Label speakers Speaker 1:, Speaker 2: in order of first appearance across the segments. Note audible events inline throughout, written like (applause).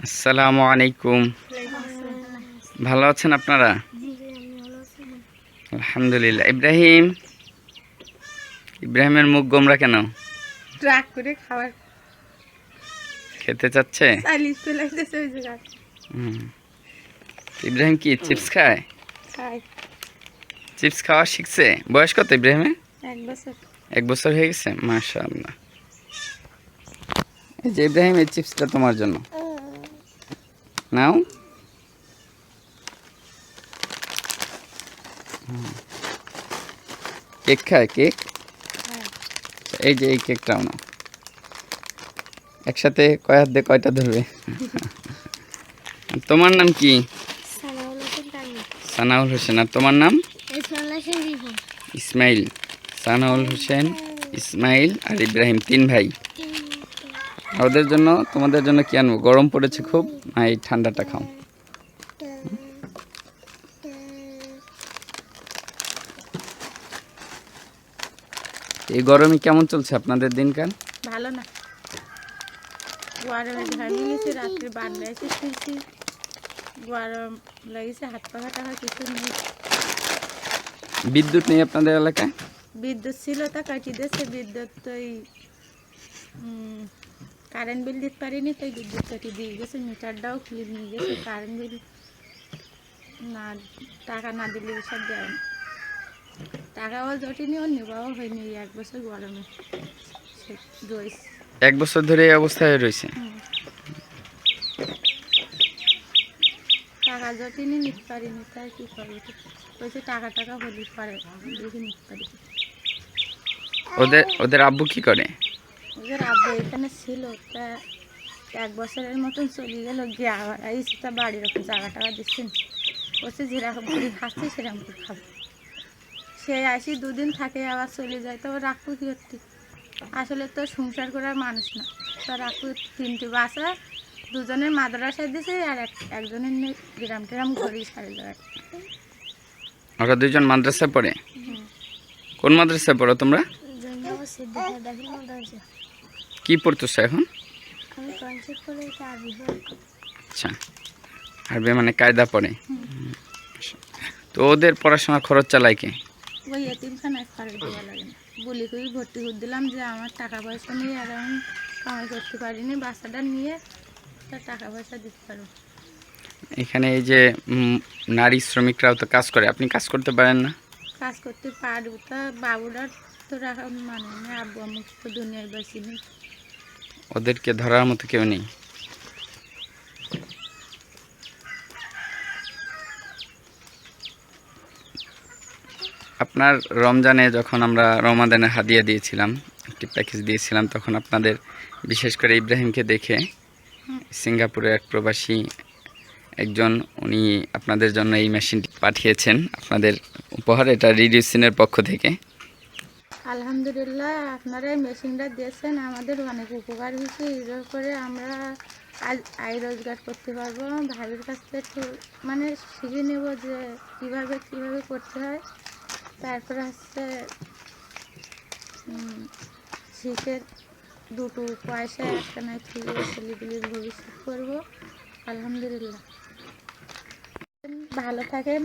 Speaker 1: আসসালামু আলাইকুম। ভালো আছেন আপনারা? আলহামদুলিল্লাহ। ইব্রাহিম ইব্রাহিমের মুখ গোমরা কেন?
Speaker 2: ট্রাক করে খাবার
Speaker 1: খেতে চাচ্ছে। ইব্রাহিম কি চিপস খায়? চিপস খাওয়া শিখছে? বয়স কত ইব্রাহিমের
Speaker 2: এক বছর।
Speaker 1: এক বছর হয়ে গেছে? মাশাআল্লাহ। এই যে ইব্রাহিম এই চিপসটা তোমার জন্য। নাও। কেক খায় কেক এই যে এই কেকটাও নাও। একসাথে কয় হাত দিয়ে কয়টা ধরবে? (laughs) তোমার নাম কি? সানাউল হোসেন আর তোমার নাম? ইসমাইল। সানাউল হোসেন ইসমাইল আর ইব্রাহিম তিন ভাই। ওদের জন্য তোমাদের জন্য কি আনব? গরম পড়েছে খুব না এই ঠান্ডাটা খাও। এই গরমে কেমন চলছে আপনাদের দিনকাল?
Speaker 2: ভালো না। গরমে ঘামিয়ে গেছে রাত্রে বান্না এসে শুয়েছি। গরম লেগেছে হাত পা কাটা হয় কিছু নেই।
Speaker 1: বিদ্যুৎ নেই আপনাদের এলাকায়?
Speaker 2: বিদ্যুৎ ছিল তা কাটিয়ে দিয়েছে বিদ্যুৎ তো কারেন্ট বিল দিতে পারিনি তাই বিদ্যুৎ কাটিয়ে দিয়ে গেছে মিটারটাও খুলে নিয়ে গেছে কারেন্ট বিল না টাকা না দিলে সব দেয় না। টাকাও জটেনি ও নেওয়াও হয়নি এক বছর গরমে। রয়েছে
Speaker 1: এক বছর ধরে এই অবস্থায় রয়েছে।
Speaker 2: টাকা জটেনি নিতে পারিনি তাই কী করব? বলছে টাকা টাকা হলে পারে দেখে নিতে পারি।
Speaker 1: ওদের ওদের আব্বু কি করে?
Speaker 2: এখানে ছিল তা এক বছরের মতন চলে গেল গিয়ে আবার আইসি তা বাড়ির ওপর জায়গা টাকা দিচ্ছেন বলছে যেরকম করে খাচ্ছে সেরকম করে খাব। সে আসি দুদিন থাকে আবার চলে যায়। তো রাখব কি করতে? আসলে তো সংসার করার মানুষ না। তো রাখব তিনটি বাসা দুজনের মাদ্রাসায় দিছে আর এক একজনের নিয়ে গ্রাম টেরাম ঘুরি সারে জায়গায়
Speaker 1: ওরা দুজন মাদ্রাসায় পড়ে? কোন মাদ্রাসায় পড়ো তোমরা? কি পড়তেছো এখন? আচ্ছা আরবি মানে কায়দা পড়ে। তো ওদের পড়াশোনা খরচ চালায় কে?
Speaker 2: ওই এতিমখানায় খরচ দেওয়া লাগে না। বলি ভর্তি করে দিলাম যে আমার টাকা পয়সা নিয়ে আর আমি কামাই করতে পারিনি বাচ্চাটা নিয়ে তা টাকা পয়সা দিতে
Speaker 1: এখানে এই যে নারী শ্রমিকরাও তো কাজ করে আপনি কাজ করতে পারেন না?
Speaker 2: কাজ করতে পারব। তা বাবুটার তো রাখা মানে আব্বু আমি তো দুনিয়ায় বেশি নেই।
Speaker 1: ওদেরকে ধরার মতো কেউ নেই। আপনার রমজানে যখন আমরা রমাদানের হাদিয়া দিয়েছিলাম, একটি প্যাকেজ দিয়েছিলাম, তখন আপনাদের বিশেষ করে ইব্রাহিমকে দেখে সিঙ্গাপুরের এক প্রবাসী একজন, উনি আপনাদের জন্য এই মেশিনটি পাঠিয়েছেন। আপনাদের উপহার এটা রিডিউসিনের পক্ষ থেকে।
Speaker 2: আলহামদুলিল্লাহ, আপনারা এই মেশিনটা দিয়েছেন, আমাদের অনেক উপকার হয়েছে। এর করে আমরা আজ আয় রোজগার করতে পারব। ভাবির কাছ থেকে মানে শিখে নেব যে কীভাবে কীভাবে করতে হয়। তারপরে হচ্ছে শিখে দুটো পয়সা, একটা নয় ঠিক ছেলেগুলির ভবিষ্যৎ করব। আলহামদুলিল্লাহ। ভালো থাকেন।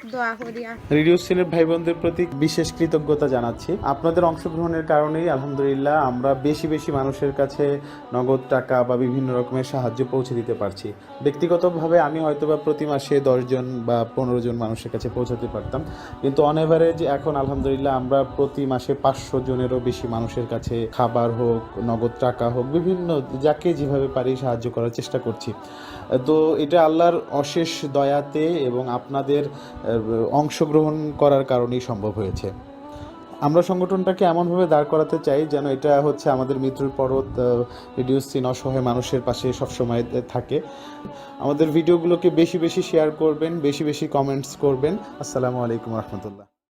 Speaker 2: করি
Speaker 3: রেডিও সিলের ভাই বোনদের প্রতি বিশেষ কৃতজ্ঞতা জানাচ্ছি। আপনাদের অংশগ্রহণের কারণেই আলহামদুলিল্লাহ আমরা বেশি বেশি মানুষের কাছে নগদ টাকা বা বিভিন্ন রকমের সাহায্য পৌঁছে দিতে পারছি। ব্যক্তিগতভাবে আমি হয়তোবা প্রতি মাসে দশজন বা পনেরো জন মানুষের কাছে পৌঁছাতে পারতাম। কিন্তু অন এভারেজ এখন আলহামদুলিল্লাহ আমরা প্রতি মাসে পাঁচশো জনেরও বেশি মানুষের কাছে খাবার হোক, নগদ টাকা হোক, বিভিন্ন যাকে যেভাবে পারি সাহায্য করার চেষ্টা করছি। তো এটা আল্লাহর অশেষ দয়াতে এবং আপনাদের অংশগ্রহণ করার কারণেই সম্ভব হয়েছে। আমরা সংগঠনটাকে এমনভাবে দাঁড় করাতে চাই যেন এটা হচ্ছে আমাদের মৃত্যুর পরত রিডিউস সিন অসহায় মানুষের পাশে সবসময় থাকে। আমাদের ভিডিওগুলোকে বেশি বেশি শেয়ার করবেন, বেশি বেশি কমেন্টস করবেন। আসসালামু আলাইকুম রহমতুল্লাহ।